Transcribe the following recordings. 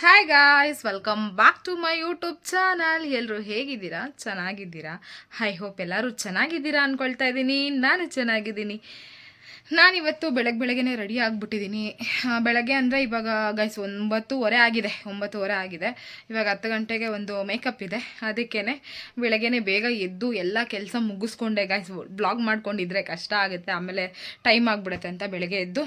Hi guys welcome back to my YouTube channel ಎಲ್ಲರೂ ಹೇಗಿದ್ದೀರಾ? ಚೆನ್ನಾಗಿದ್ದೀರಾ? ಐ ಹೋಪ್ ಎಲ್ಲರೂ ಚೆನ್ನಾಗಿದ್ದೀರಾ ಅಂದ್ಕೊಳ್ತಾ ಇದ್ದೀನಿ. ನಾನು ಚೆನ್ನಾಗಿದ್ದೀನಿ. ನಾನಿವತ್ತು ಬೆಳಗ್ಗೆ ಬೆಳಗ್ಗೆನೇ ರೆಡಿ ಆಗಿಬಿಟ್ಟಿದ್ದೀನಿ. ಬೆಳಗ್ಗೆ ಅಂದರೆ ಇವಾಗ ಗೈಸ್ ಒಂಬತ್ತುವರೆ ಆಗಿದೆ. ಒಂಬತ್ತುವರೆ ಆಗಿದೆ. ಇವಾಗ ಹತ್ತು ಗಂಟೆಗೆ ಒಂದು ಮೇಕಪ್ ಇದೆ. ಅದಕ್ಕೇ ಬೆಳಗ್ಗೆನೇ ಬೇಗ ಎದ್ದು ಎಲ್ಲ ಕೆಲಸ ಮುಗಿಸ್ಕೊಂಡೆ ಗೈಸ್ ಬ್ಲಾಗ್ ಮಾಡ್ಕೊಂಡಿದ್ರೆ ಕಷ್ಟ ಆಗುತ್ತೆ. ಆಮೇಲೆ ಟೈಮ್ ಆಗಿಬಿಡುತ್ತೆ ಅಂತ ಬೆಳಗ್ಗೆ ಎದ್ದು.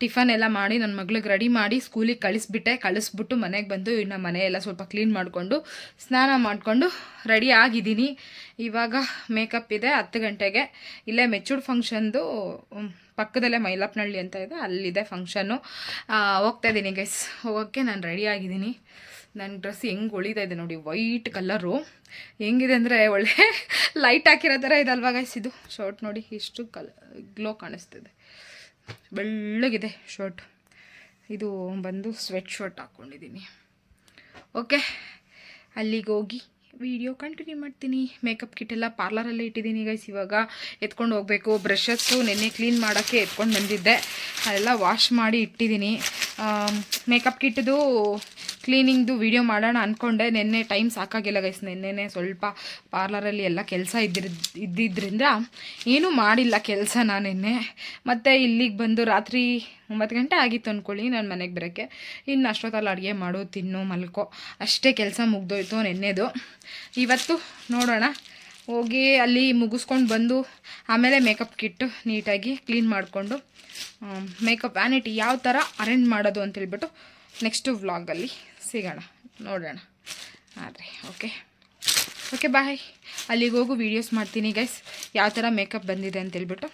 ಟಿಫನ್ ಎಲ್ಲ ಮಾಡಿ ನನ್ನ ಮಗಳಿಗೆ ರೆಡಿ ಮಾಡಿ ಸ್ಕೂಲಿಗೆ ಕಳಿಸ್ಬಿಟ್ಟೆ. ಕಳಿಸ್ಬಿಟ್ಟು ಮನೆಗೆ ಬಂದು ಇನ್ನು ಮನೆ ಎಲ್ಲ ಸ್ವಲ್ಪ ಕ್ಲೀನ್ ಮಾಡಿಕೊಂಡು ಸ್ನಾನ ಮಾಡಿಕೊಂಡು ರೆಡಿ ಆಗಿದ್ದೀನಿ. ಇವಾಗ ಮೇಕಪ್ ಇದೆ ಹತ್ತು ಗಂಟೆಗೆ. ಇಲ್ಲೇ ಮೆಚೂರ್ಡ್ ಫಂಕ್ಷನ್ದು ಪಕ್ಕದಲ್ಲೇ ಮೈಲಾಪ್ನಹಳ್ಳಿ ಅಂತ ಇದೆ. ಅಲ್ಲಿದೆ ಫಂಕ್ಷನ್ನು ಹೋಗ್ತಾ ಇದ್ದೀನಿ ಗೈಸ್ ಹೋಗೋಕ್ಕೆ ನಾನು ರೆಡಿ ಆಗಿದ್ದೀನಿ. ನನ್ನ ಡ್ರೆಸ್ ಹೆಂಗೆ ಉಳಿತಾ ಇದೆ ನೋಡಿ ವೈಟ್ ಕಲರು ಹೆಂಗಿದೆ ಅಂದರೆ ಒಳ್ಳೆ ಲೈಟ್ ಹಾಕಿರೋ ಥರ ಇದಲ್ವಾ ಗೈಸ್ ಇದು? ಶರ್ಟ್ ನೋಡಿ, ಇಷ್ಟು ಕಲ್ ಗ್ಲೋ ಕಾಣಿಸ್ತಿದೆ. ಬೆಳ್ಳಗಿದೆ ಶರ್ಟ್. ಇದು ಬಂದು ಸ್ವೆಟ್ ಶರ್ಟ್ ಹಾಕ್ಕೊಂಡಿದ್ದೀನಿ ಓಕೆ ಅಲ್ಲಿಗೆ ಹೋಗಿ ವಿಡಿಯೋ ಕಂಟಿನ್ಯೂ ಮಾಡ್ತೀನಿ. ಮೇಕಪ್ ಕಿಟ್ ಎಲ್ಲ ಪಾರ್ಲರಲ್ಲೇ ಇಟ್ಟಿದ್ದೀನಿ ಗೈಸ್ ಇವಾಗ ಎತ್ಕೊಂಡು ಹೋಗಬೇಕು. ಬ್ರಷಸ್ಸು ನೆನ್ನೆ ಕ್ಲೀನ್ ಮಾಡೋಕ್ಕೆ ಎತ್ಕೊಂಡು ಬಂದಿದ್ದೆ. ಅದೆಲ್ಲ ವಾಶ್ ಮಾಡಿ ಇಟ್ಟಿದ್ದೀನಿ. ಮೇಕಪ್ ಕಿಟ್ದು ಕ್ಲೀನಿಂಗ್ದು ವೀಡಿಯೋ ಮಾಡೋಣ ಅಂದ್ಕೊಂಡೆ ನಿನ್ನೆ ಟೈಮ್ ಸಾಕಾಗಿಲ್ಲ ಗೈಸ್ ನಿನ್ನೆ ಸ್ವಲ್ಪ ಪಾರ್ಲರಲ್ಲಿ ಎಲ್ಲ ಕೆಲಸ ಇದ್ದಿರ್ ಇದ್ದಿದ್ದರಿಂದ ಏನೂ ಮಾಡಿಲ್ಲ ಕೆಲಸ ನಾನು ನಿನ್ನೆ. ಮತ್ತು ಇಲ್ಲಿಗೆ ಬಂದು ರಾತ್ರಿ ಒಂಬತ್ತು ಗಂಟೆ ಆಗಿತ್ತು ಅಂದ್ಕೊಳ್ಳಿ ನಾನು ಮನೆಗೆ ಬರೋಕ್ಕೆ. ಇನ್ನು ಅಷ್ಟೊತ್ತಲ್ಲಿ ಅಡುಗೆ ಮಾಡು, ತಿನ್ನು, ಮಲ್ಕೋ. ಅಷ್ಟೇ ಕೆಲಸ ಮುಗ್ದೋಯ್ತು ನೆನ್ನೆದು. ಇವತ್ತು ನೋಡೋಣ. ಹೋಗಿ ಅಲ್ಲಿ ಮುಗಿಸ್ಕೊಂಡು ಬಂದು ಆಮೇಲೆ ಮೇಕಪ್ ಕಿಟ್ಟು ನೀಟಾಗಿ ಕ್ಲೀನ್ ಮಾಡಿಕೊಂಡು ಮೇಕಪ್ ವ್ಯಾನಿಟಿ ಯಾವ ಥರ ಅರೇಂಜ್ ಮಾಡೋದು ಅಂತೇಳ್ಬಿಟ್ಟು ನೆಕ್ಸ್ಟು ವ್ಲಾಗಲ್ಲಿ ಸಿಗೋಣ, ನೋಡೋಣ. ಆದರೆ ಓಕೆ ಓಕೆ ಬಾಯ್ ಅಲ್ಲಿಗೆ ಹೋಗು ವೀಡಿಯೋಸ್ ಮಾಡ್ತೀನಿ ಗೈಸ್ ಯಾವ ಥರ ಮೇಕಪ್ ಬಂದಿದೆ ಅಂತೇಳ್ಬಿಟ್ಟು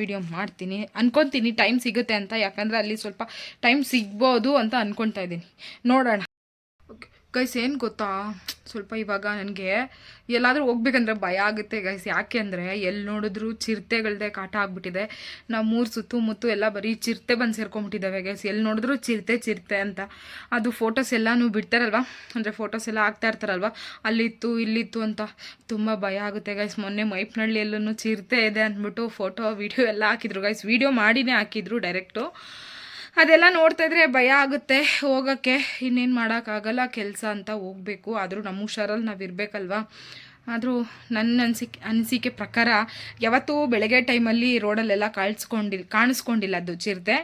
ವಿಡಿಯೋ ಮಾಡ್ತೀನಿ. ಅಂದ್ಕೊತೀನಿ ಟೈಮ್ ಸಿಗುತ್ತೆ ಅಂತ. ಯಾಕಂದರೆ ಅಲ್ಲಿ ಸ್ವಲ್ಪ ಟೈಮ್ ಸಿಗ್ಬೋದು ಅಂತ ಅಂದ್ಕೊತಾ ಇದ್ದೀನಿ. ನೋಡೋಣ. ಗೈಸ್ ಏನು ಗೊತ್ತಾ? ಸ್ವಲ್ಪ ಇವಾಗ ನನಗೆ ಎಲ್ಲಾದರೂ ಹೋಗ್ಬೇಕಂದ್ರೆ ಭಯ ಆಗುತ್ತೆ ಗೈಸ್ ಯಾಕೆ ಅಂದರೆ ಎಲ್ಲಿ ನೋಡಿದ್ರು ಚಿರತೆಗಳದೆ ಕಾಟ ಆಗ್ಬಿಟ್ಟಿದೆ. ಮೂರು ಸುತ್ತಮುತ್ತು ಎಲ್ಲ ಬರೀ ಚಿರತೆ ಬಂದು ಸೇರ್ಕೊಂಬಿಟ್ಟಿದ್ದಾವೆ ಗೈಸ್ ಎಲ್ಲಿ ನೋಡಿದ್ರು ಚಿರತೆ ಚಿರತೆ ಅಂತ. ಅದು ಫೋಟೋಸ್ ಎಲ್ಲನೂ ಬಿಡ್ತಾರಲ್ವ? ಅಂದರೆ ಫೋಟೋಸ್ ಎಲ್ಲ ಹಾಕ್ತಾ ಇರ್ತಾರಲ್ವ? ಅಲ್ಲಿತ್ತು, ಇಲ್ಲಿತ್ತು ಅಂತ ತುಂಬ ಭಯ ಆಗುತ್ತೆ ಗೈಸ್ ಮೊನ್ನೆ ಮೈಪ್ನಳ್ಳಿ ಎಲ್ಲೂ ಚಿರತೆ ಇದೆ ಅಂದ್ಬಿಟ್ಟು ಫೋಟೋ ವಿಡಿಯೋ ಎಲ್ಲ ಹಾಕಿದ್ರು ಗೈಸ್ ವಿಡಿಯೋ ಮಾಡಿನೇ ಹಾಕಿದ್ರು ಡೈರೆಕ್ಟು ಅದೆಲ್ಲ ನೋಡ್ತಾ ಇದ್ರೆ ಭಯ ಆಗುತ್ತೆ. ಹೋಗೋಕ್ಕೆ ಇನ್ನೇನು ಮಾಡೋಕ್ಕಾಗಲ್ಲ. ಕೆಲಸ ಅಂತ ಹೋಗಬೇಕು. ಆದರೂ ನಮ್ಮ ಹುಷಾರಲ್ಲಿ ನಾವು ಇರಬೇಕಲ್ವಾ? ಆದರೂ ನನ್ನ ಅನಿಸಿಕೆ ಅನಿಸಿಕೆ ಪ್ರಕಾರ ಯಾವತ್ತೂ ಬೆಳಗ್ಗೆ ಟೈಮಲ್ಲಿ ರೋಡಲ್ಲೆಲ್ಲ ಕಾಣಿಸ್ಕೊಂಡಿಲ್ಲ ಕಾಣಿಸ್ಕೊಂಡಿಲ್ಲ ಅದು ಚಿರತೆ.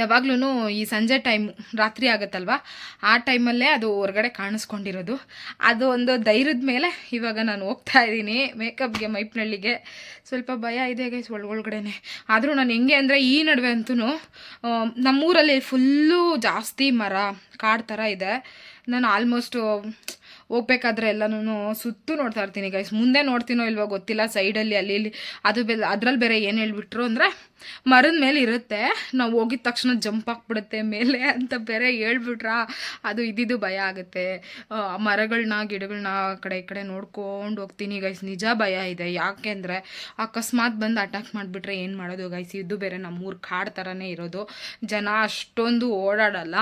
ಯಾವಾಗ್ಲೂ ಈ ಸಂಜೆ ಟೈಮ್, ರಾತ್ರಿ ಆಗುತ್ತಲ್ವ? ಆ ಟೈಮಲ್ಲೇ ಅದು ಹೊರಗಡೆ ಕಾಣಿಸ್ಕೊಂಡಿರೋದು. ಅದು ಒಂದು ಧೈರ್ಯದ ಮೇಲೆ ಇವಾಗ ನಾನು ಹೋಗ್ತಾ ಇದ್ದೀನಿ. ಮೇಕಪ್ಗೆ, ಮೈಪ್ನಳ್ಳಿಗೆ ಸ್ವಲ್ಪ ಭಯ ಇದೆ ಗೈಸ್ ಒಳಗೊಳಗಡೆನೆ ಆದರೂ ನಾನು ಹೆಂಗೆ ಅಂದರೆ ಈ ನಡುವೆ ಅಂತೂ ನಮ್ಮೂರಲ್ಲಿ ಫುಲ್ಲು ಜಾಸ್ತಿ ಮರ, ಕಾಡು ಥರ ಇದೆ. ನಾನು ಆಲ್ಮೋಸ್ಟು ಹೋಗ್ಬೇಕಾದ್ರೆ ಎಲ್ಲನೂ ಸುತ್ತು ನೋಡ್ತಾ ಇರ್ತೀನಿ ಗೈಸ್ ಮುಂದೆ ನೋಡ್ತೀನೋ ಇಲ್ವೋ ಗೊತ್ತಿಲ್ಲ ಸೈಡಲ್ಲಿ ಅಲ್ಲಿ ಇಲ್ಲಿ ಅದು ಬೆ ಅದ್ರಲ್ಲಿ ಬೇರೆ ಏನು ಹೇಳ್ಬಿಟ್ರು ಅಂದರೆ ಮರದ ಮೇಲೆ ಇರುತ್ತೆ. ನಾವು ಹೋಗಿದ ತಕ್ಷಣ ಜಂಪ್ ಹಾಕ್ಬಿಡುತ್ತೆ ಮೇಲೆ ಅಂತ ಬೇರೆ ಹೇಳ್ಬಿಟ್ರಾ, ಅದು ಇದ್ದಿದ್ದು ಭಯ ಆಗುತ್ತೆ. ಮರಗಳನ್ನ ಗಿಡಗಳನ್ನ ಆ ಕಡೆ ಈ ಕಡೆ ನೋಡ್ಕೊಂಡು ಹೋಗ್ತೀನಿ ಗೈಸ್ ನಿಜ ಭಯ ಇದೆ. ಯಾಕೆಂದರೆ ಅಕಸ್ಮಾತ್ ಬಂದು ಅಟ್ಯಾಕ್ ಮಾಡಿಬಿಟ್ರೆ ಏನು ಮಾಡೋದು ಗೈಸ್ ಇದು ಬೇರೆ ನಮ್ಮೂರು ಕಾಡು ಥರನೇ ಇರೋದು. ಜನ ಅಷ್ಟೊಂದು ಓಡಾಡಲ್ಲ.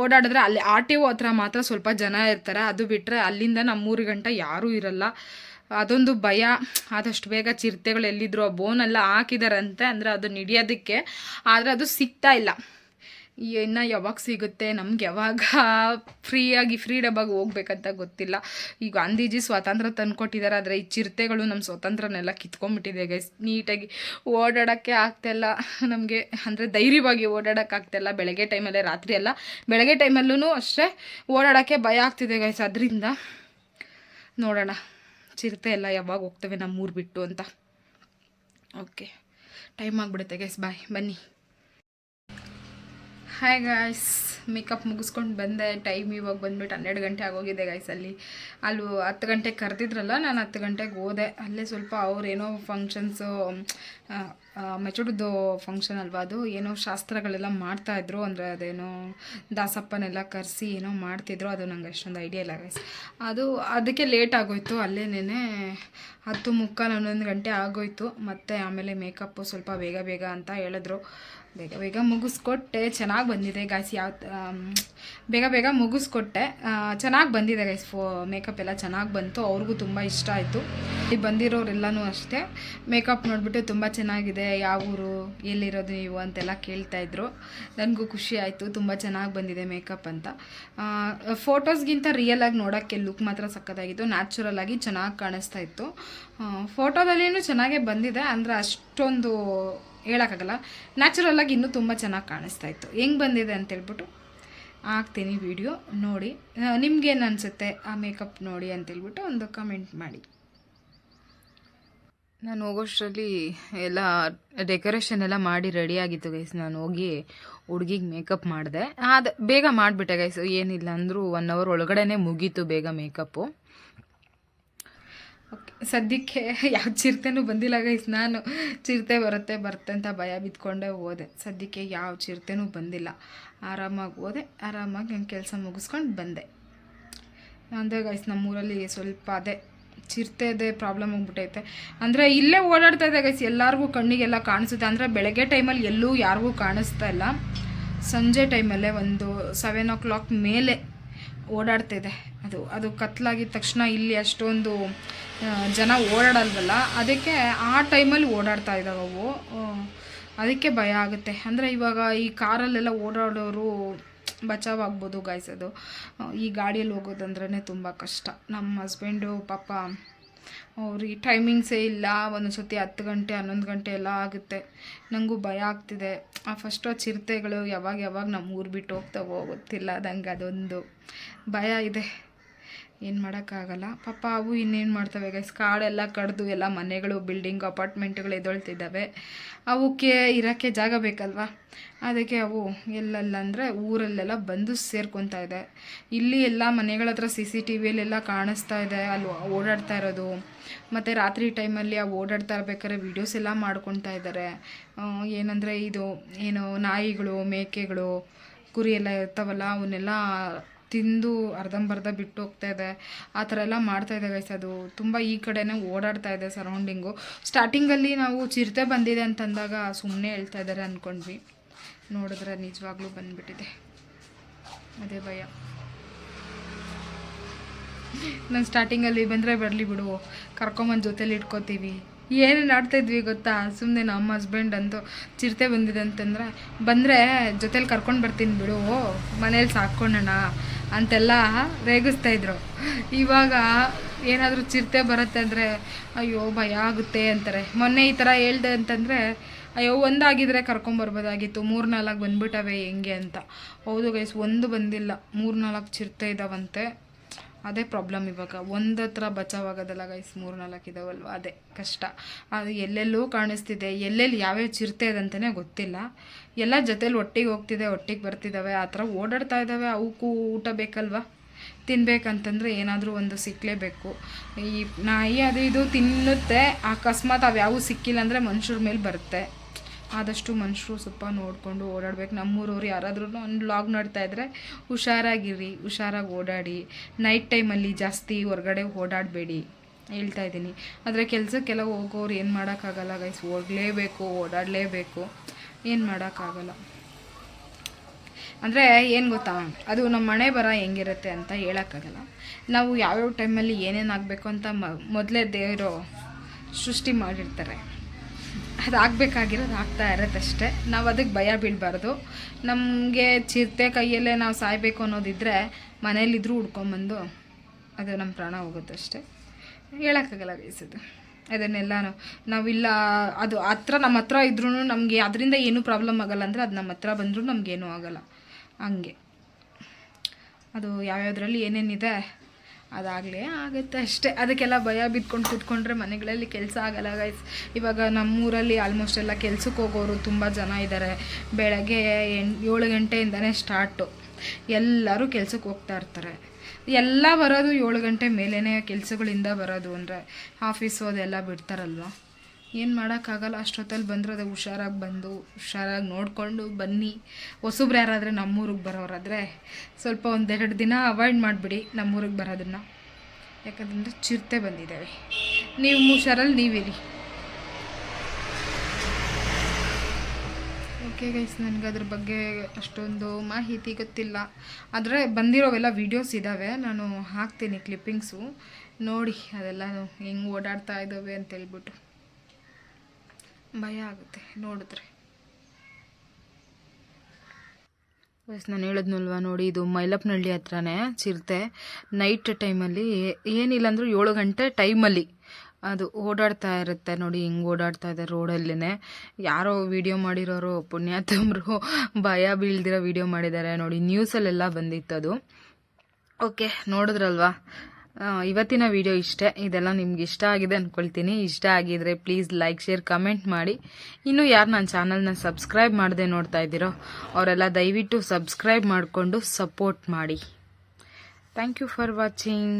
ಓಡಾಡಿದ್ರೆ ಅಲ್ಲಿ ಆರ್ ಟಿ ಒ ಹತ್ರ ಮಾತ್ರ ಸ್ವಲ್ಪ ಜನ ಇರ್ತಾರೆ. ಅದು ಬಿಟ್ಟರೆ ಅಲ್ಲಿಂದ ನಮ್ಮೂರು ಗಂಟ ಯಾರೂ ಇರಲ್ಲ. ಅದೊಂದು ಭಯ. ಆದಷ್ಟು ಬೇಗ ಚಿರತೆಗಳು ಎಲ್ಲಿದ್ರು ಆ ಬೋನೆಲ್ಲ ಹಾಕಿದಾರಂತೆ. ಅಂದರೆ ಅದು ಹಿಡಿಯೋದಕ್ಕೆ. ಆದರೆ ಅದು ಸಿಗ್ತಾ ಇಲ್ಲ. ಇನ್ನು ಯಾವಾಗ ಸಿಗುತ್ತೆ? ನಮ್ಗೆ ಯಾವಾಗ ಫ್ರೀಯಾಗಿ ಫ್ರೀಡಮಾಗಿ ಹೋಗ್ಬೇಕಂತ ಗೊತ್ತಿಲ್ಲ. ಈ ಗಾಂಧೀಜಿ ಸ್ವಾತಂತ್ರ್ಯ ತಂದ್ಕೊಟ್ಟಿದ್ದಾರೆ ಆದರೆ ಈ ಚಿರತೆಗಳು ನಮ್ಮ ಸ್ವಾತಂತ್ರ್ಯನೆಲ್ಲ ಕಿತ್ಕೊಂಡ್ಬಿಟ್ಟಿದೆ ಗೈಸ್ ನೀಟಾಗಿ ಓಡಾಡೋಕ್ಕೆ ಆಗ್ತಾಯಿಲ್ಲ ನಮಗೆ ಅಂದರೆ ಧೈರ್ಯವಾಗಿ ಓಡಾಡೋಕ್ಕೆ ಆಗ್ತಾಯಿಲ್ಲ ಬೆಳಗ್ಗೆ ಟೈಮಲ್ಲೇ ರಾತ್ರಿ ಅಲ್ಲ. ಬೆಳಗ್ಗೆ ಟೈಮಲ್ಲೂ ಅಷ್ಟೇ ಓಡಾಡೋಕ್ಕೆ ಭಯ ಆಗ್ತಿದೆ ಗೈಸ್ ಅದರಿಂದ ನೋಡೋಣ. ಚಿರತೆ ಎಲ್ಲ ಯಾವಾಗ ಹೋಗ್ತವೆ ನಮ್ಮೂರು ಬಿಟ್ಟು ಅಂತ. ಓಕೆ ಟೈಮ್ ಆಗಿಬಿಡುತ್ತೆ ಗೈಸ್ ಬಾಯ್ ಬನ್ನಿ. ಹಾಯ್ ಗಾಯ್ಸ್ ಮೇಕಪ್ ಮುಗಿಸ್ಕೊಂಡು ಬಂದೆ. ಟೈಮ್ ಇವಾಗ ಬಂದ್ಬಿಟ್ಟು ಹನ್ನೆರಡು ಗಂಟೆ ಆಗೋಗಿದೆ ಗಾಯ್ಸ್ ಅಲ್ಲಿ. ಅಲ್ಲಿ ಹತ್ತು ಗಂಟೆಗೆ ಕರೆದಿದ್ರಲ್ಲ, ನಾನು ಹತ್ತು ಗಂಟೆಗೆ ಹೋದೆ. ಅಲ್ಲೇ ಸ್ವಲ್ಪ ಅವ್ರೇನೋ ಫಂಕ್ಷನ್ಸು ಮೆಚುಡ್ದು ಫಂಕ್ಷನ್ ಅಲ್ವಾ, ಅದು ಏನೋ ಶಾಸ್ತ್ರಗಳೆಲ್ಲ ಮಾಡ್ತಾಯಿದ್ರು ಅಂದರೆ ಅದೇನೋ ದಾಸಪ್ಪನೆಲ್ಲ ಕರೆಸಿ ಏನೋ ಮಾಡ್ತಿದ್ರು, ಅದು ನಂಗೆ ಅಷ್ಟೊಂದು ಐಡಿಯಾ ಇಲ್ಲ ಗೈಸ್ ಅದು ಅದಕ್ಕೆ ಲೇಟ್ ಆಗೋಯ್ತು ಅಲ್ಲೇನೇ ಹತ್ತು ಮುಕ್ಕಾಲು ಹನ್ನೊಂದು ಗಂಟೆ ಆಗೋಯ್ತು, ಮತ್ತು ಆಮೇಲೆ ಮೇಕಪ್ಪು ಸ್ವಲ್ಪ ಬೇಗ ಬೇಗ ಅಂತ ಹೇಳಿದ್ರು. ಬೇಗ ಬೇಗ ಮುಗಿಸ್ಕೊಟ್ಟೆ, ಚೆನ್ನಾಗಿ ಬಂದಿದೆ ಗಾಯ್ಸ್ ಯಾವ ಬೇಗ ಬೇಗ ಮುಗಿಸ್ಕೊಟ್ಟೆ. ಚೆನ್ನಾಗಿ ಬಂದಿದೆ ಗೈಸ್ ಫೋ ಮೇಕಪ್ ಎಲ್ಲ ಚೆನ್ನಾಗಿ ಬಂತು, ಅವ್ರಿಗೂ ತುಂಬ ಇಷ್ಟ ಆಯಿತು. ಇಲ್ಲಿ ಬಂದಿರೋರೆಲ್ಲನೂ ಅಷ್ಟೇ. ಮೇಕಪ್ ನೋಡಿಬಿಟ್ಟು ತುಂಬ ಚೆನ್ನಾಗಿದೆ, ಯಾವ ಊರು, ಎಲ್ಲಿರೋದು ನೀವು ಅಂತೆಲ್ಲ ಕೇಳ್ತಾಯಿದ್ರು ನನಗೂ ಖುಷಿ ಆಯಿತು, ತುಂಬ ಚೆನ್ನಾಗಿ ಬಂದಿದೆ ಮೇಕಪ್ ಅಂತ. ಫೋಟೋಸ್ಗಿಂತ ರಿಯಲಾಗಿ ನೋಡೋಕ್ಕೆ ಲುಕ್ ಮಾತ್ರ ಸಕ್ಕತ್ತಾಗಿತ್ತು ನ್ಯಾಚುರಲ್ ಆಗಿ ಚೆನ್ನಾಗಿ ಕಾಣಿಸ್ತಾ ಇತ್ತು. ಫೋಟೋದಲ್ಲಿನೂ ಚೆನ್ನಾಗೇ ಬಂದಿದೆ, ಅಂದರೆ ಅಷ್ಟೊಂದು ಹೇಳೋಕ್ಕಾಗಲ್ಲ. ನ್ಯಾಚುರಲ್ಲಾಗಿ ಇನ್ನೂ ತುಂಬ ಚೆನ್ನಾಗಿ ಕಾಣಿಸ್ತಾ ಇತ್ತು. ಹೆಂಗೆ ಬಂದಿದೆ ಅಂತೇಳ್ಬಿಟ್ಟು ಹಾಕ್ತೀನಿ ವಿಡಿಯೋ ನೋಡಿ. ನಿಮ್ಗೇನು ಅನಿಸುತ್ತೆ ಆ ಮೇಕಪ್ ನೋಡಿ ಅಂತೇಳ್ಬಿಟ್ಟು ಒಂದು ಕಮೆಂಟ್ ಮಾಡಿ. ನಾನು ಹೋಗೋಷ್ಟರಲ್ಲಿ ಎಲ್ಲ ಡೆಕೋರೇಷನ್ ಎಲ್ಲ ಮಾಡಿ ರೆಡಿ ಆಗಿತ್ತು ಗೈಸ್ ನಾನು ಹೋಗಿ ಹುಡುಗಿಗೆ ಮೇಕಪ್ ಮಾಡಿದೆ. ಅದು ಬೇಗ ಮಾಡಿಬಿಟ್ಟೆ ಗೈಸು ಏನಿಲ್ಲ ಅಂದರೂ ಒನ್ ಅವರ್ ಒಳಗಡೆ ಮುಗೀತು ಬೇಗ ಮೇಕಪ್ಪು ಓಕೆ ಸದ್ಯಕ್ಕೆ ಯಾವ ಚಿರತೆನೂ ಬಂದಿಲ್ಲ ಗೈಸ್ ನಾನು ಚಿರತೆ ಬರುತ್ತೆ ಬರುತ್ತೆ ಅಂತ ಭಯ ಬಿದ್ಕೊಂಡೇ ಹೋದೆ. ಸದ್ಯಕ್ಕೆ ಯಾವ ಚಿರತೆನೂ ಬಂದಿಲ್ಲ. ಆರಾಮಾಗಿ ಹೋದೆ, ಆರಾಮಾಗಿ ನನ್ನ ಕೆಲಸ ಮುಗಿಸ್ಕೊಂಡು ಬಂದೆ. ಅಂದರೆ ಗೈಸ್ ನಮ್ಮೂರಲ್ಲಿ ಸ್ವಲ್ಪ ಅದೇ ಚಿರತೆದೇ ಪ್ರಾಬ್ಲಮ್ ಆಗ್ಬಿಟ್ಟೈತೆ ಅಂದರೆ ಇಲ್ಲೇ ಓಡಾಡ್ತಾ ಇದೆ ಗೈಸ್ ಎಲ್ಲರಿಗೂ ಕಣ್ಣಿಗೆಲ್ಲ ಕಾಣಿಸುತ್ತೆ. ಅಂದರೆ ಬೆಳಗ್ಗೆ ಟೈಮಲ್ಲಿ ಎಲ್ಲೂ ಯಾರಿಗೂ ಕಾಣಿಸ್ತಾ ಇಲ್ಲ. ಸಂಜೆ ಟೈಮಲ್ಲೇ ಒಂದು ಸೆವೆನ್ ಓ ಕ್ಲಾಕ್ ಮೇಲೆ ಓಡಾಡ್ತಿದೆ ಅದು ಅದು ಕತ್ಲಾಗಿದ ತಕ್ಷಣ ಇಲ್ಲಿ ಅಷ್ಟೊಂದು ಜನ ಓಡಾಡಲ್ವಲ್ಲ? ಅದಕ್ಕೆ ಆ ಟೈಮಲ್ಲಿ ಓಡಾಡ್ತಾ ಇದ್ದಾವೆ ಅವು. ಅದಕ್ಕೆ ಭಯ ಆಗುತ್ತೆ. ಅಂದರೆ ಇವಾಗ ಈ ಕಾರಲ್ಲೆಲ್ಲ ಓಡಾಡೋರು ಬಚಾವಾಗ್ಬೋದು ಗಾಯ್ಸ್ ಅದು. ಈ ಗಾಡಿಯಲ್ಲಿ ಹೋಗೋದಂದ್ರೇ ತುಂಬ ಕಷ್ಟ. ನಮ್ಮ ಹಸ್ಬೆಂಡು ಪಾಪ, ಅವ್ರಿಗೆ ಟೈಮಿಂಗ್ಸೇ ಇಲ್ಲ. ಒಂದೊಂದು ಸತಿ ಹತ್ತು ಗಂಟೆ, ಹನ್ನೊಂದು ಗಂಟೆ ಎಲ್ಲ ಆಗುತ್ತೆ. ನನಗೂ ಭಯ ಆಗ್ತಿದೆ. ಆ ಫಸ್ಟು ಆ ಚಿರತೆಗಳು ಯಾವಾಗ ಯಾವಾಗ ನಮ್ಮ ಊರು ಬಿಟ್ಟು ಹೋಗ್ತಾವೋ ಗೊತ್ತಿಲ್ಲ. ಅದಂಗೆ ಅದೊಂದು ಭಯ ಇದೆ. ಏನು ಮಾಡೋಕ್ಕಾಗಲ್ಲ. ಪಾಪ ಅವು ಇನ್ನೇನು ಮಾಡ್ತವೆ ಗೈಸ್ ಕಾಡೆಲ್ಲ ಕಡ್ದು ಎಲ್ಲ ಮನೆಗಳು ಬಿಲ್ಡಿಂಗ್ ಅಪಾರ್ಟ್ಮೆಂಟ್ಗಳು ಎದೊಳ್ತಿದ್ದಾವೆ. ಅವಕ್ಕೆ ಇರೋಕ್ಕೆ ಜಾಗ ಬೇಕಲ್ವಾ? ಅದಕ್ಕೆ ಅವು ಎಲ್ಲೆಲ್ಲ ಅಂದರೆ ಊರಲ್ಲೆಲ್ಲ ಬಂದು ಸೇರ್ಕೊತಾ ಇದೆ. ಇಲ್ಲಿ ಎಲ್ಲ ಮನೆಗಳ ಹತ್ರ ಸಿ ಸಿ ಟಿ ವಿಯಲ್ಲೆಲ್ಲ ಕಾಣಿಸ್ತಾ ಇದೆ. ಅಲ್ಲಿ ಓಡಾಡ್ತಾ ಇರೋದು. ಮತ್ತು ರಾತ್ರಿ ಟೈಮಲ್ಲಿ ಆ ಓಡಾಡ್ತಾ ಇರ್ಬೇಕಾದ್ರೆ ವೀಡಿಯೋಸ್ ಎಲ್ಲ ಮಾಡ್ಕೊತಾ ಇದ್ದಾರೆ. ಏನಂದರೆ ಇದು, ಏನು ನಾಯಿಗಳು, ಮೇಕೆಗಳು, ಕುರಿ ಎಲ್ಲ ಇರ್ತಾವಲ್ಲ, ಅವನ್ನೆಲ್ಲ ತಿಂದು ಅರ್ಧಂಬರ್ಧ ಬಿಟ್ಟು ಹೋಗ್ತಾ ಇದೆ. ಆ ಥರ ಎಲ್ಲ ಮಾಡ್ತಾ ಇದೆ ಗೈಸ್ ಅದು. ತುಂಬ ಈ ಕಡೆನೇ ಓಡಾಡ್ತಾ ಇದೆ ಸರೌಂಡಿಂಗು ಸ್ಟಾರ್ಟಿಂಗಲ್ಲಿ ನಾವು ಚಿರತೆ ಬಂದಿದೆ ಅಂತಂದಾಗ ಸುಮ್ಮನೆ ಹೇಳ್ತಾ ಇದ್ದಾರೆ ಅಂದ್ಕೊಂಡ್ವಿ ನೋಡಿದ್ರೆ ನಿಜವಾಗ್ಲೂ ಬಂದ್ಬಿಟ್ಟಿದೆ. ಅದೇ ಭಯ. ನಾನು ಸ್ಟಾರ್ಟಿಂಗಲ್ಲಿ ಬಂದರೆ ಬರಲಿ ಬಿಡು. ಕರ್ಕೊಂಬಂದು ಜೊತೇಲಿ ಇಟ್ಕೋತೀವಿ. ಏನೇನು ಆಡ್ತಾಯಿದ್ವಿ ಗೊತ್ತಾ? ಸುಮ್ಮನೆ ನಮ್ಮ ಹಸ್ಬೆಂಡ್ ಅಂತೂ ಚಿರತೆ ಬಂದಿದೆ ಅಂತಂದರೆ, ಬಂದರೆ ಜೊತೇಲಿ ಕರ್ಕೊಂಡು ಬರ್ತೀನಿ ಬಿಡು, ಮನೇಲಿ ಸಾಕ್ಕೊಳ್ಳೋಣ ಅಂತೆಲ್ಲ ರೇಗಿಸ್ತಾ ಇದ್ರು. ಇವಾಗ ಏನಾದರೂ ಚಿರತೆ ಬರುತ್ತೆ ಅಂದರೆ, ಅಯ್ಯೋ ಭಯ ಆಗುತ್ತೆ ಅಂತಾರೆ. ಮೊನ್ನೆ ಈ ಥರ ಹೇಳ್ದೆ ಅಂತಂದರೆ, ಅಯ್ಯೋ ಒಂದಾಗಿದ್ರೆ ಕರ್ಕೊಂಬರ್ಬೋದಾಗಿತ್ತು ಮೂರು ನಾಲ್ಕು ಬಂದ್ಬಿಟ್ಟವೆ ಹೆಂಗೆ ಅಂತ. ಹೌದು ಗೈಸ್ ಒಂದು ಬಂದಿಲ್ಲ ಮೂರು ನಾಲ್ಕು ಚಿರತೆ ಇದ್ದಾವಂತೆ ಅದೇ ಪ್ರಾಬ್ಲಮ್ ಇವಾಗ. ಒಂದತ್ರ ಹತ್ರ ಬಚಾವಾಗೋದಲ್ಲ ಗೈಸ್ ಮೂರು ನಾಲ್ಕು ಇದಾವಲ್ವ? ಅದೇ ಕಷ್ಟ. ಅದು ಎಲ್ಲೆಲ್ಲೂ ಕಾಣಿಸ್ತಿದೆ. ಎಲ್ಲೆಲ್ಲಿ ಯಾವ್ಯಾವ ಚಿರತೆ ಇದೆ ಅಂತಲೇ ಗೊತ್ತಿಲ್ಲ. ಎಲ್ಲ ಜೊತೇಲಿ ಒಟ್ಟಿಗೆ ಹೋಗ್ತಿದೆ, ಒಟ್ಟಿಗೆ ಬರ್ತಿದ್ದಾವೆ ಆ ಥರ ಓಡಾಡ್ತಾ ಇದ್ದಾವೆ ಅವಕ್ಕೂ ಊಟ ಬೇಕಲ್ವಾ? ತಿನ್ಬೇಕಂತಂದರೆ ಏನಾದರೂ ಒಂದು ಸಿಕ್ಕಲೇಬೇಕು ಈ ನಾಯಿ ಅದು ಇದು ತಿನ್ನುತ್ತೆ. ಅಕಸ್ಮಾತ್ ಅವು ಸಿಕ್ಕಿಲ್ಲ ಅಂದರೆ ಮನುಷ್ಯರ ಮೇಲೆ ಬರುತ್ತೆ. ಆದಷ್ಟು ಮನುಷ್ಯರು ಸ್ವಲ್ಪ ನೋಡಿಕೊಂಡು ಓಡಾಡ್ಬೇಕು. ನಮ್ಮೂರವ್ರು ಯಾರಾದ್ರೂ ಒಂದು ಲಾಗ್ ನೋಡ್ತಾ ಇದ್ರೆ ಹುಷಾರಾಗಿರಿ, ಹುಷಾರಾಗಿ ಓಡಾಡಿ. ನೈಟ್ ಟೈಮಲ್ಲಿ ಜಾಸ್ತಿ ಹೊರಗಡೆ ಓಡಾಡಬೇಡಿ ಹೇಳ್ತಾ ಇದ್ದೀನಿ. ಆದರೆ ಕೆಲಸಕ್ಕೆಲ್ಲ ಹೋಗೋರು ಏನು ಮಾಡೋಕ್ಕಾಗಲ್ಲ ಗೈಸ್ ಹೋಗಲೇಬೇಕು, ಓಡಾಡಲೇಬೇಕು. ಏನು ಮಾಡೋಕ್ಕಾಗಲ್ಲ. ಅಂದರೆ ಏನು ಗೊತ್ತಾ? ಅದು ನಮ್ಮ ಮನೆ ಬರ ಹೆಂಗಿರುತ್ತೆ ಅಂತ ಹೇಳೋಕ್ಕಾಗಲ್ಲ. ನಾವು ಯಾವ್ಯಾವ ಟೈಮಲ್ಲಿ ಏನೇನು ಆಗಬೇಕು ಅಂತ ಮೊದಲೇ ದೇವರು ಸೃಷ್ಟಿ ಮಾಡಿರ್ತಾರೆ. ಅದು ಆಗಬೇಕಾಗಿರೋದು ಆಗ್ತಾ ಇರತ್ತೆ ಅಷ್ಟೇ. ನಾವು ಅದಕ್ಕೆ ಭಯ ಬೀಳಬಾರ್ದು. ನಮಗೆ ಚಿರತೆ ಕೈಯಲ್ಲೇ ನಾವು ಸಾಯಬೇಕು ಅನ್ನೋದಿದ್ದರೆ ಮನೇಲಿದ್ದರೂ ಹುಡ್ಕೊಂಬಂದು ಅದು ನಮ್ಮ ಪ್ರಾಣ ಹೋಗುತ್ತೆ ಅಷ್ಟೇ. ಹೇಳೋಕ್ಕಾಗಲ್ಲ ಬೇಯಿಸೋದು ಅದನ್ನೆಲ್ಲ ನಾವಿಲ್ಲ, ಅದು ಹತ್ರ ನಮ್ಮ ಹತ್ರ ಇದ್ರೂ ನಮಗೆ ಅದರಿಂದ ಏನೂ ಪ್ರಾಬ್ಲಮ್ ಆಗಲ್ಲ ಅಂದರೆ ಅದು ನಮ್ಮ ಹತ್ರ ಬಂದರೂ ನಮಗೇನೂ ಆಗಲ್ಲ. ಹಂಗೆ. ಅದು ಯಾವ್ಯಾವುದ್ರಲ್ಲಿ ಏನೇನಿದೆ ಅದಾಗಲೇ ಆಗುತ್ತೆ ಅಷ್ಟೇ. ಅದಕ್ಕೆಲ್ಲ ಭಯ ಬಿದ್ಕೊಂಡು ಕೂತ್ಕೊಂಡ್ರೆ ಮನೆಗಳಲ್ಲಿ ಕೆಲಸ ಆಗಲ್ಲ ಗೈಸ್ ಇವಾಗ ನಮ್ಮೂರಲ್ಲಿ ಆಲ್ಮೋಸ್ಟ್ ಎಲ್ಲ ಕೆಲ್ಸಕ್ಕೆ ಹೋಗೋರು ತುಂಬ ಜನ ಇದ್ದಾರೆ ಬೆಳಗ್ಗೆ ಎಂಟು ಏಳು ಗಂಟೆಯಿಂದನೇ ಸ್ಟಾರ್ಟು ಎಲ್ಲರೂ ಕೆಲ್ಸಕ್ಕೆ ಹೋಗ್ತಾ ಇರ್ತಾರೆ. ಎಲ್ಲ ಬರೋದು ಏಳು ಗಂಟೆ ಮೇಲೇ ಕೆಲಸಗಳಿಂದ ಬರೋದು ಅಂದರೆ ಆಫೀಸು ಅದೆಲ್ಲ ಬಿಡ್ತಾರಲ್ವ? ಏನು ಮಾಡೋಕ್ಕಾಗಲ್ಲ, ಅಷ್ಟೊತ್ತಲ್ಲಿ ಬಂದರೆ ಅದು ಹುಷಾರಾಗಿ ಬಂದು, ಹುಷಾರಾಗಿ ನೋಡಿಕೊಂಡು ಬನ್ನಿ. ಹೊಸಬ್ರು ಯಾರಾದರೆ ನಮ್ಮೂರಿಗೆ ಬರೋರಾದರೆ ಸ್ವಲ್ಪ ಒಂದೆರಡು ದಿನ ಅವಾಯ್ಡ್ ಮಾಡಿಬಿಡಿ ನಮ್ಮೂರಿಗೆ ಬರೋದನ್ನು. ಯಾಕಂತಂದರೆ ಚಿರತೆ ಬಂದಿದ್ದಾವೆ ನೀವು ಹುಷಾರಲ್ಲಿ ನೀವಿರಿ. ಓಕೆ ಗೈಸ್ ನನಗೆ ಅದ್ರ ಬಗ್ಗೆ ಅಷ್ಟೊಂದು ಮಾಹಿತಿ ಗೊತ್ತಿಲ್ಲ. ಆದರೆ ಬಂದಿರೋವೆಲ್ಲ ವೀಡಿಯೋಸ್ ಇದ್ದಾವೆ ನಾನು ಹಾಕ್ತೀನಿ ಕ್ಲಿಪ್ಪಿಂಗ್ಸು ನೋಡಿ, ಅದೆಲ್ಲ ಹೆಂಗೆ ಓಡಾಡ್ತಾ ಇದ್ದಾವೆ ಅಂತ ಹೇಳ್ಬಿಟ್ಟು ಭಯ ಆಗುತ್ತೆ ನೋಡಿದ್ರೆ. ಬಸ್ ನಾನು ಹೇಳಿದ್ನಲ್ವ ನೋಡಿ, ಇದು ಮೈಲಪ್ಪನಹಳ್ಳಿ ಹತ್ರನೇ ಚಿರತೆ. ನೈಟ್ ಟೈಮಲ್ಲಿ ಏನಿಲ್ಲ ಅಂದರೂ ಏಳು ಗಂಟೆ ಟೈಮಲ್ಲಿ ಅದು ಓಡಾಡ್ತಾ ಇರುತ್ತೆ ನೋಡಿ, ಹಿಂಗೆ ಓಡಾಡ್ತಾ ಇದೆ ರೋಡಲ್ಲೇ ಯಾರೋ ವಿಡಿಯೋ ಮಾಡಿರೋರು ಪುಣ್ಯಾತಮರು ಭಯ ಬೀಳ್ದಿರೋ ವಿಡಿಯೋ ಮಾಡಿದ್ದಾರೆ ನೋಡಿ ನ್ಯೂಸಲ್ಲೆಲ್ಲ ಬಂದಿತ್ತು ಅದು ಓಕೆ ನೋಡಿದ್ರಲ್ವಾ? ಇವತ್ತಿನ ವಿಡಿಯೋ ಇಷ್ಟೇ. ಇದೆಲ್ಲ ನಿಮ್ಗೆ ಇಷ್ಟ ಆಗಿದೆ ಅಂದ್ಕೊಳ್ತೀನಿ ಇಷ್ಟ ಆಗಿದ್ರೆ ಪ್ಲೀಸ್ ಲೈಕ್ ಶೇರ್ ಕಮೆಂಟ್ ಮಾಡಿ. ಇನ್ನೂ ಯಾರು ನನ್ನ ಚಾನಲ್ನ ಸಬ್ಸ್ಕ್ರೈಬ್ ಮಾಡದೆ ನೋಡ್ತಾ ಇದ್ದೀರೋ, ಅವರೆಲ್ಲ ದಯವಿಟ್ಟು ಸಬ್ಸ್ಕ್ರೈಬ್ ಮಾಡಿಕೊಂಡು ಸಪೋರ್ಟ್ ಮಾಡಿ. Thank you for watching